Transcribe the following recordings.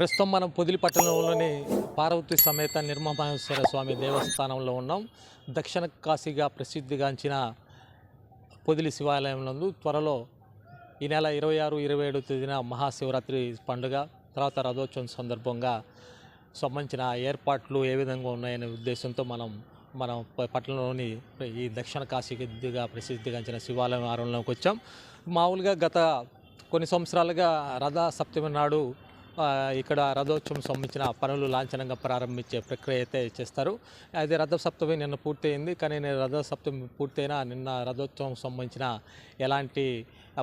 ప్రస్తుతం మనం పొదిలి పట్టణంలోని పార్వతి సమేత నిర్మహేశ్వర స్వామి దేవస్థానంలో ఉన్నాం. దక్షిణ కాశీగా ప్రసిద్ధిగాంచిన పొదిలి శివాలయంలో త్వరలో ఈ నెల ఇరవై ఆరు ఇరవై ఏడు తేదీన మహాశివరాత్రి పండుగ తర్వాత రథోత్సవం సందర్భంగా సంబంధించిన ఏర్పాట్లు ఏ విధంగా ఉన్నాయనే ఉద్దేశంతో మనం మనం పట్టణంలోని ఈ దక్షిణ కాశీగా ప్రసిద్ధిగాంచిన శివాలయం ఆరంలోకి వచ్చాం. మామూలుగా గత కొన్ని సంవత్సరాలుగా రథ సప్తమి నాడు ఇక్కడ రథోత్సవం సంబంధించిన పనులు లాంఛనంగా ప్రారంభించే ప్రక్రియ అయితే చేస్తారు. అది రథ సప్తమి నిన్న పూర్తయింది. కానీ నేను రథ సప్తమి పూర్తయినా నిన్న రథోత్సవం సంబంధించిన ఎలాంటి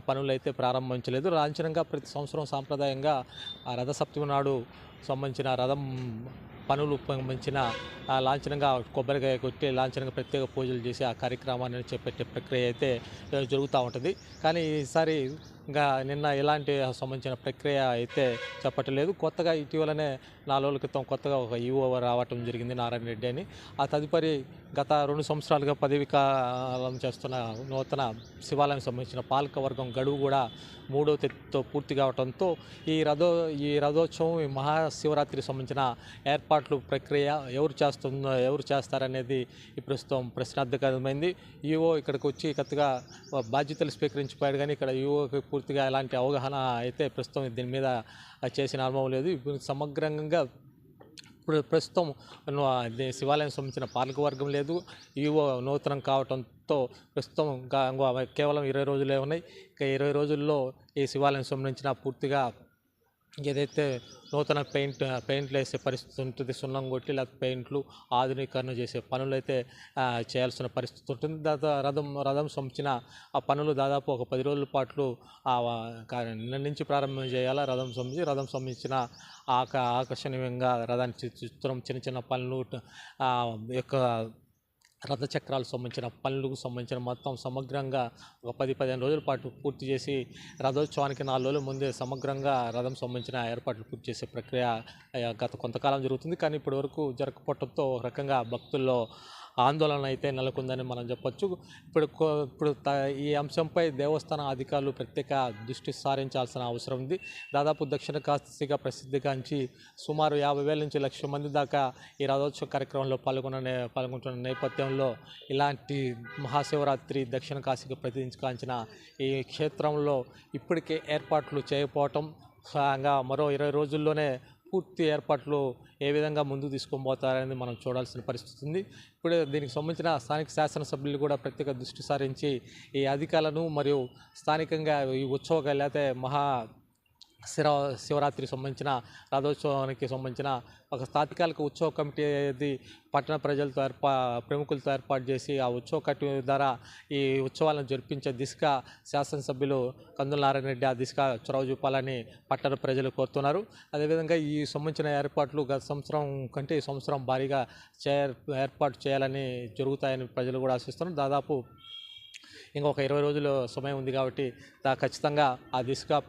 పనులు అయితే ప్రారంభించలేదు. లాంఛనంగా ప్రతి సంవత్సరం సాంప్రదాయంగా ఆ రథ సప్తమి నాడు సంబంధించిన రథం పనులు సంబంధించిన లాంఛనంగా కొబ్బరికాయ కొట్టి లాంఛనంగా ప్రత్యేక పూజలు చేసి ఆ కార్యక్రమాన్ని చేపట్టే ప్రక్రియ అయితే జరుగుతూ ఉంటుంది. కానీ ఈసారి ఇంకా నిన్న ఎలాంటి సంబంధించిన ప్రక్రియ అయితే చెప్పట్లేదు. కొత్తగా ఇటీవలనే నాలుగు రోజుల క్రితం కొత్తగా ఒక ఈఓ రావటం జరిగింది నారాయణ రెడ్డి అని. ఆ తదుపరి గత రెండు సంవత్సరాలుగా పదవి కాలం చేస్తున్న నూతన శివాలయం సంబంధించిన పాలక వర్గం గడువు కూడా మూడో తేదీతో పూర్తి కావడంతో ఈ రథో ఈ రథోత్సవం ఈ మహాశివరాత్రి సంబంధించిన ఏర్పాట్లు ప్రక్రియ ఎవరు చేస్తుందో ఎవరు చేస్తారనేది ఈ ప్రస్తుతం ప్రశ్నార్థకమైంది ఈఓ ఇక్కడికి వచ్చి కొత్తగా బాధ్యతలు స్వీకరించిపోయాడు కానీ ఇక్కడ ఈఓకి పూర్తిగా ఎలాంటి అవగాహన అయితే ప్రస్తుతం దీని మీద చేసిన అనుభవం లేదు. ఇప్పుడు సమగ్రంగా ఇప్పుడు ప్రస్తుతం శివాలయం సంబంధించిన పాలకవర్గం లేదు. ఈవో నూతనం కావడంతో ప్రస్తుతం కేవలం ఇరవై రోజులే ఉన్నాయి. ఇక ఇరవై రోజుల్లో ఈ శివాలయం సంబంధించిన పూర్తిగా ఏదైతే నూతన పెయింట్ పెయింట్లు వేసే పరిస్థితి ఉంటుంది సున్నం కొట్టి లేకపోతే పెయింట్లు ఆధునీకరణ చేసే పనులు అయితే చేయాల్సిన పరిస్థితి ఉంటుంది. దాదాపు రథం రథం సంబంధించిన ఆ పనులు దాదాపు ఒక పది రోజుల పాటు నిన్న నుంచి ప్రారంభం చేయాలా? రథం సంబంధించి రథం సంబంధించిన ఆక ఆకర్షణీయంగా రథాన్ని చిత్రం చిన్న చిన్న పనులు యొక్క రథచక్రాలకు సంబంధించిన పనులకు సంబంధించిన మొత్తం సమగ్రంగా ఒక పది పదిహేను రోజుల పాటు పూర్తి చేసి రథోత్సవానికి నాలుగు రోజుల ముందే సమగ్రంగా రథం సంబంధించిన ఏర్పాట్లు పూర్తి చేసే ప్రక్రియ గత కొంతకాలం జరుగుతుంది. కానీ ఇప్పటివరకు జరగకపోవడంతో ఒక రకంగా భక్తుల్లో ఆందోళన అయితే నెలకొందని మనం చెప్పొచ్చు. ఇప్పుడు కో- ఇప్పుడు త- ఈ అంశంపై దేవస్థాన అధికారులు ప్రత్యేక దృష్టి సారించాల్సిన అవసరం ఉంది. దాదాపు దక్షిణ కాశీగా ప్రసిద్ధిగాంచి సుమారు యాభై వేల నుంచి లక్ష మంది దాకా ఈ రథోత్సవ కార్యక్రమంలో పాల్గొన్న పాల్గొంటున్న నేపథ్యంలో ఇలాంటి మహాశివరాత్రి దక్షిణ కాశీగా ప్రతిష్ఠించుకాంచిన ఈ క్షేత్రంలో ఇప్పటికే ఏర్పాట్లు చేయకపోవటం మరో ఇరవై రోజుల్లోనే పూర్తి ఏర్పాట్లు ఏ విధంగా ముందుకు తీసుకొని పోతారనేది మనం చూడాల్సిన పరిస్థితి ఉంది. ఇప్పుడే దీనికి సంబంధించిన స్థానిక శాసనసభ్యులు కూడా ప్రత్యేక దృష్టి సారించి ఈ అధికారులను మరియు స్థానికంగా ఈ ఉత్సవ లేకపోతే మహా శివ శివరాత్రికి సంబంధించిన రథోత్సవానికి సంబంధించిన ఒక తాత్కాలిక ఉత్సవ కమిటీ అనేది పట్టణ ప్రజలతో ఏర్పా ప్రముఖులతో ఏర్పాటు చేసి ఆ ఉత్సవ కమిటీ ద్వారా ఈ ఉత్సవాలను జరిపించే దిశగా శాసనసభ్యులు కందుల నారాయణ రెడ్డి ఆ దిశగా చొరవ చూపాలని పట్టణ ప్రజలు కోరుతున్నారు. అదేవిధంగా ఈ సంబంధించిన ఏర్పాట్లు గత సంవత్సరం కంటే ఈ సంవత్సరం భారీగా చే ఏర్పాటు చేయాలని జరుగుతాయని ప్రజలు కూడా ఆశిస్తున్నారు. దాదాపు ఇంకొక ఇరవై రోజులు సమయం ఉంది కాబట్టి ఖచ్చితంగా ఆ దిశగా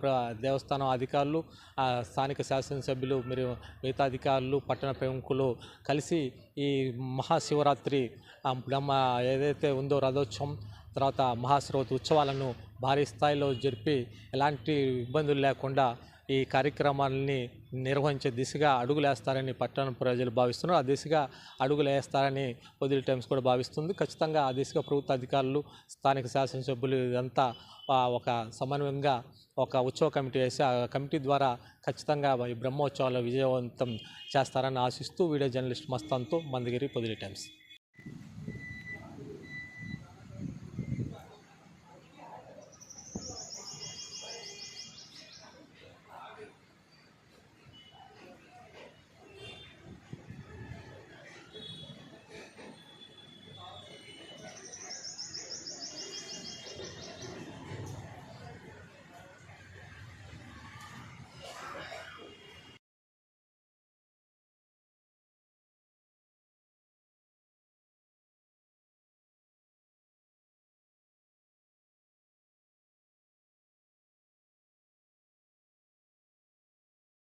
దేవస్థానం అధికారులు ఆ స్థానిక శాసనసభ్యులు మరియు మిగతా అధికారులు పట్టణ ప్రముఖులు కలిసి ఈ మహాశివరాత్రి ఆ బ్రహ్మ ఏదైతే ఉందో రథోత్సవం తర్వాత మహాశివరాత్రి ఉత్సవాలను భారీ స్థాయిలో జరిపి ఎలాంటి ఇబ్బందులు లేకుండా ఈ కార్యక్రమాలని నిర్వహించే దిశగా అడుగులేస్తారని పట్టణ ప్రజలు భావిస్తున్నారు. ఆ దిశగా అడుగులు వేస్తారని పొదిలి టైమ్స్ కూడా భావిస్తుంది. ఖచ్చితంగా ఆ దిశగా ప్రభుత్వ అధికారులు స్థానిక శాసనసభ్యులు ఇదంతా ఒక సమన్వయంగా ఒక ఉత్సవ కమిటీ వేసి ఆ కమిటీ ద్వారా ఖచ్చితంగా ఈ బ్రహ్మోత్సవాలు విజయవంతం చేస్తారని ఆశిస్తూ వీడియో జర్నలిస్ట్ మస్తాన్తో మందగిరి పొదిలి టైమ్స్.